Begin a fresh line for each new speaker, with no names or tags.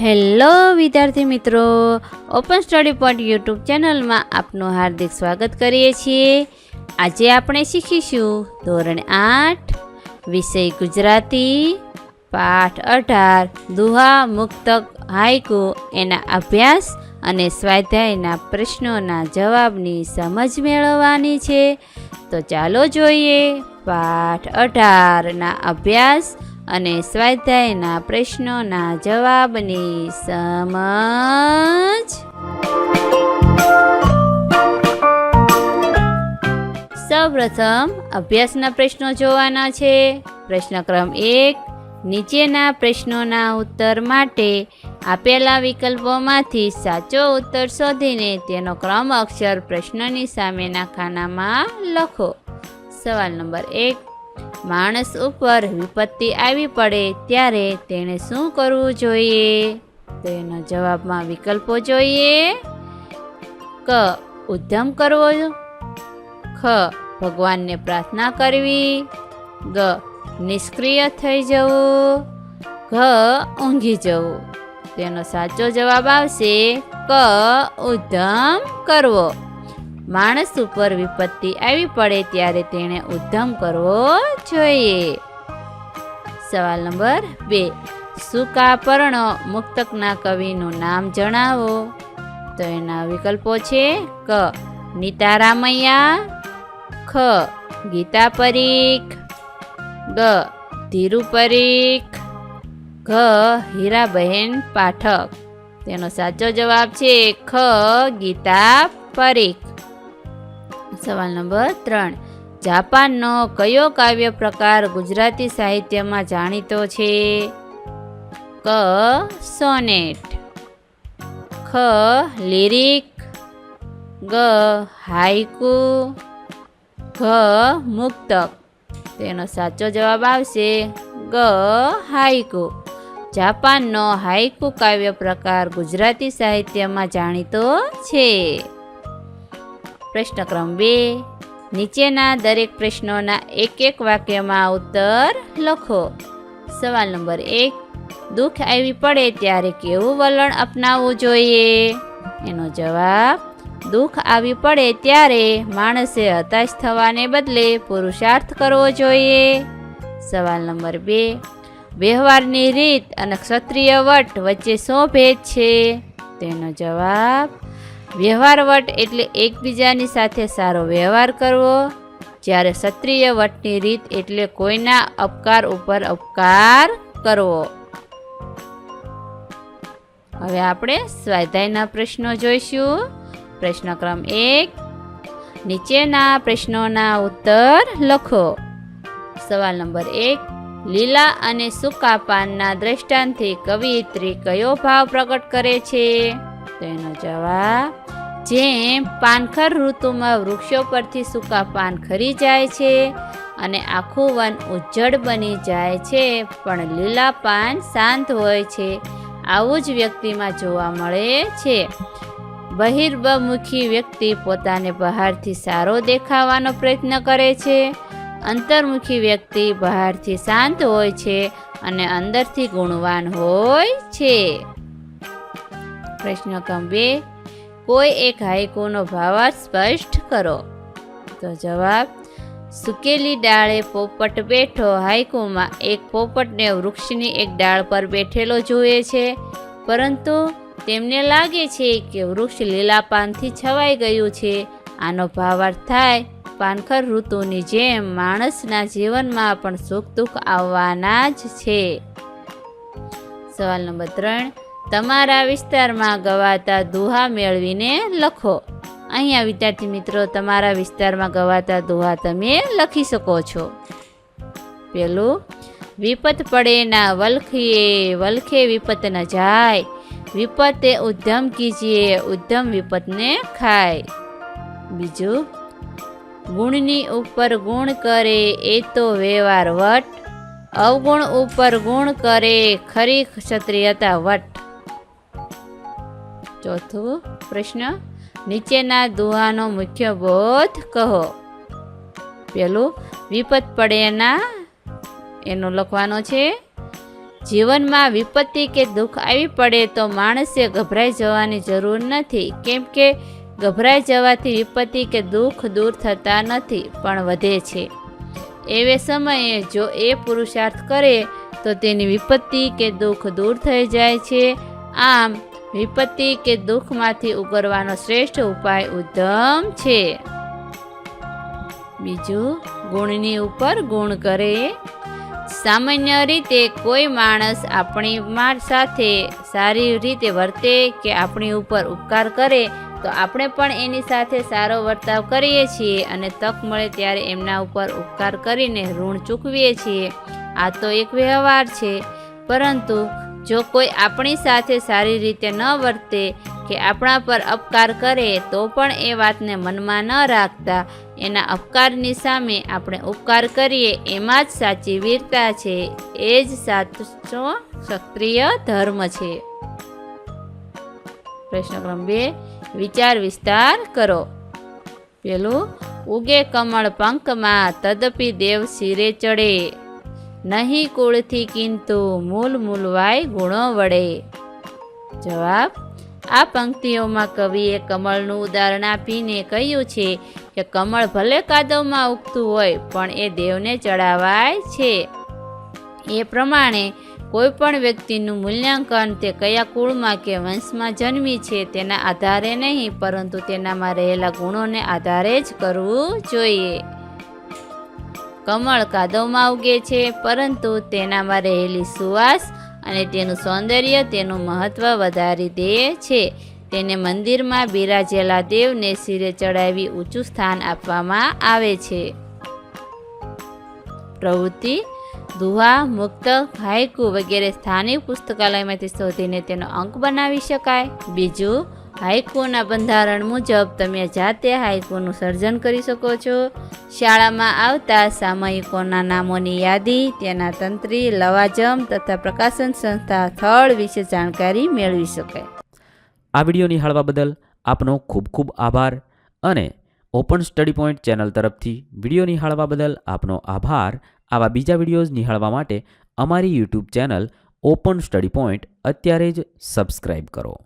Hello વિદ્યાર્થી મિત્રો open study point YouTube ચેનલમાં આપનું હાર્દિક સ્વાગત કરીએ છીએ. આજે આપણે શીખીશું ધોરણ આઠ, વિષય ગુજરાતી, પાઠ અઢાર, દુહા મુક્તક હાઈકુ એના અભ્યાસ અને સ્વાધ્યાયના પ્રશ્નોના જવાબની સમજ મેળવવાની છે. તો ચાલો જોઈએ, પાઠ અઢારના અભ્યાસ અને સ્વાધ્યાયના પ્રશ્નોના જવાબની સમજ. સૌપ્રથમ અભ્યાસના પ્રશ્નો જોવાના છે. પ્રશ્ન ક્રમ એક, નીચેના પ્રશ્નોના ઉત્તર માટે આપેલા વિકલ્પોમાંથી સાચો ઉત્તર શોધીને તેનો ક્રમ અક્ષર પ્રશ્નની સામેના ખાનામાં લખો. સવાલ નંબર એક માણસ ઉપર વિપત્તિ આવી પડે ત્યારે તેણે શું કરવું જોઈએ? તેના જવાબમાં વિકલ્પો જોઈએ. ક. ઉદ્યમ કરવો. ખ. ભગવાનને પ્રાર્થના કરવી. ગ. નિષ્ક્રિય થઈ જવું. ઘ. ઊંઘી જવું. તેનો સાચો જવાબ આવશે ક. ઉદ્યમ કરવો. માણસ ઉપર વિપત્તિ આવી પડે ત્યારે તેણે ઉદ્ધમ કરવો જોઈએ. સવાલ નંબર બે. સુકાપર્ણ મુક્તકના કવિનું નામ જણાવો. તો એના વિકલ્પો છે ક. નીતારામૈયા, ખ. ગીતા પરીખ ગ ધીરુ પરીખ ઘ. હીરાબહેન પાઠક. તેનો સાચો જવાબ છે ખ. ગીતા પરીખ સવાલ નંબર ત્રણ. જાપાનનો કયો કાવ્ય પ્રકાર ગુજરાતી સાહિત્યમાં જાણીતો છે? ક. સોનેટ. ખ. લિરિક. ગ. હાઈકુ ઘ. મુક્તક. તેનો સાચો જવાબ આવશે ગ. હાઈકુ જાપાનનો હાઈકુ કાવ્ય પ્રકાર ગુજરાતી સાહિત્યમાં જાણીતો છે. પ્રશ્ન ક્રમ બે. નીચેના દરેક પ્રશ્નોના એક એક વાક્યમાં ઉત્તર લખો. સવાલ નંબર એક, દુઃખ આવી પડે ત્યારે કેવું વલણ અપનાવવું જોઈએ? એનો જવાબ, દુઃખ આવી પડે ત્યારે માણસે હતાશ થવાને બદલે પુરુષાર્થ કરવો જોઈએ. સવાલ નંબર બે, વ્યવહારની રીત અને ક્ષત્રિય વટ વચ્ચે શું ભેદ છે? તેનો જવાબ વ્યવહાર વટ એટલે એકબીજાની સાથે સારો વ્યવહાર કરવો. જ્યારે ક્ષત્રિય વટની રીત એટલે કોઈના અપકાર ઉપર અપકાર કરવો. હવે આપણે સ્વાધ્યાયના પ્રશ્નો જોઈશું. પ્રશ્ન ક્રમ એક, નીચેના પ્રશ્નોના ઉત્તર લખો. સવાલ નંબર એક, લીલા અને સૂકા પાનના દ્રષ્ટાંતથી કવિયત્રી કયો ભાવ પ્રગટ કરે છે? તેનો જવાબ, જેમ પાનખર ઋતુમાં વૃક્ષો પરથી સૂકા પાન ખરી જાય છે અને આખું વન ઉજ્જડ બની જાય છે, પણ લીલા પાન શાંત હોય છે, આવું જ વ્યક્તિમાં જોવા મળે છે. બહિર્બમુખી વ્યક્તિ પોતાને બહારથી સારો દેખાવાનો પ્રયત્ન કરે છે. અંતર્મુખી વ્યક્તિ બહારથી શાંત હોય છે અને અંદરથી ગુણવાન હોય છે. પ્રશ્ન ક્રમ કોઈ એક હાઈકોનો ભાવાર્થ સ્પષ્ટ કરો. તો જવાબ, સુકેલી ડાળે પોપટ બેઠો હાઈકુમાં એક પોપટને વૃક્ષની એક ડાળ પર બેઠેલો જુએ છે. પરંતુ તેમને લાગે છે કે વૃક્ષ લીલા પાનથી છવાઈ ગયું છે. આનો ભાવાર્થ થાય પાનખર ઋતુની જેમ માણસના જીવનમાં પણ સુખ દુઃખ આવવાના જ છે. સવાલ નંબર ત્રણ તમારા વિસ્તારમાં ગવાતા દુહા મેળવીને લખો. અહીંયા વિદ્યાર્થી મિત્રો, તમારા વિસ્તારમાં ગવાતા દુહા તમે લખી શકો છો. પેલું, વિપત પડે ના વલખીએ, વલખે વિપત ન જાય. વિપતે ઉદ્યમ કીજીએ ઉદ્યમ વિપતને ખાય. બીજું, ગુણની ઉપર ગુણ કરે, એ તો વ્યવહાર વટ. અવગુણ ઉપર ગુણ કરે, ખરી ક્ષત્રિયતા વટ. ચોથું પ્રશ્ન, નીચેના દુહાનો મુખ્ય બોધ કહો. પેલું વિપત પડેના, એનો લખવાનો છે, જીવનમાં વિપત્તિ કે દુઃખ આવી પડે તો માણસે ગભરાઈ જવાની જરૂર નથી. કેમ કે ગભરાઈ જવાથી વિપત્તિ કે દુઃખ દૂર થતા નથી, પણ વધે છે. એવે સમયે જો એ પુરુષાર્થ કરે તો તેની વિપત્તિ કે દુઃખ દૂર થઈ જાય છે. આમ વિપત્તિ કે દુઃખમાંથી ઉગરવાનો શ્રેષ્ઠ ઉપાય ઉદ્ધમ છે. બીજું, ગુણની ઉપર ગુણ કરે. સામાન્ય રીતે કોઈ માણસ આપણી સાથે સારી રીતે વર્તે કે આપણી ઉપર ઉપકાર કરે, તો આપણે પણ એની સાથે સારો વર્તાવ કરીએ છીએ અને તક મળે ત્યારે એમના ઉપર ઉપકાર કરીને ઋણ ચૂકવીએ છીએ. આ તો એક વ્યવહાર છે. પરંતુ જો કોઈ આપણી સાથે સારી રીતે ન વર્તે કે આપણા પર અપકાર કરે તો પણ એ વાતને મનમાં ન રાખતા. એના અપકારની સામે આપણે ઉપકાર કરીએ એમાં જ સાચી વીરતા છે. એ જ સાચો ક્ષત્રિય ધર્મ છે. પ્રશ્ન ક્રમ બે, વિચાર વિસ્તાર કરો. પેલું, ઉગે કમળ પંખમાં તદપી દેવ શિરે ચડે. નહીં કુળથી કિંતુ મૂલ મૂલવાય ગુણો વડે. જવાબ, આ પંક્તિઓમાં કવિએ કમળનું ઉદાહરણ આપીને કહ્યું છે કે કમળ ભલે કાદવમાં ઉગતું હોય, પણ એ દેવને ચડાવાય છે. એ પ્રમાણે, કોઈ પણ વ્યક્તિનું મૂલ્યાંકન તે કયા કુળમાં કે વંશમાં જન્મી છે તેના આધારે નહીં, પરંતુ તેનામાં રહેલા ગુણોને આધારે જ કરવું જોઈએ. કમળ કાદવમાં ઉગે છે, પરંતુ તેનામાં રહેલી સુવાસ અને તેનું સૌંદર્ય તેનું મહત્ત્વ વધારી દે છે. તેને મંદિરમાં બિરાજેલા દેવને શિરે ચડાવી ઊંચું સ્થાન આપવામાં આવે છે. પ્રવૃત્તિ, દુહા, મુક્ત હાઇકુ વગેરે સ્થાનિક પુસ્તકાલયમાંથી શોધીને તેનો અંક બનાવી શકાય. બીજું હાઇકુના બંધારણ મુજબ તમે જાતે હાઇકુનું સર્જન કરી શકો છો. શાળામાં આવતા સામયિકોના નામોની યાદી, તેના તંત્રી, લવાજમ તથા પ્રકાશન સંસ્થા સ્થળ વિશે જાણકારી મેળવી શકાય.
આ વીડિયો નિહાળવા બદલ આપનો ખૂબ ખૂબ આભાર અને ઓપન સ્ટડી પોઈન્ટ ચેનલ તરફથી વીડિયો નિહાળવા બદલ આપનો આભાર. આવા બીજા વિડીયોઝ નિહાળવા માટે અમારી YouTube channel open study point અત્યારે જ સબસ્ક્રાઈબ કરો.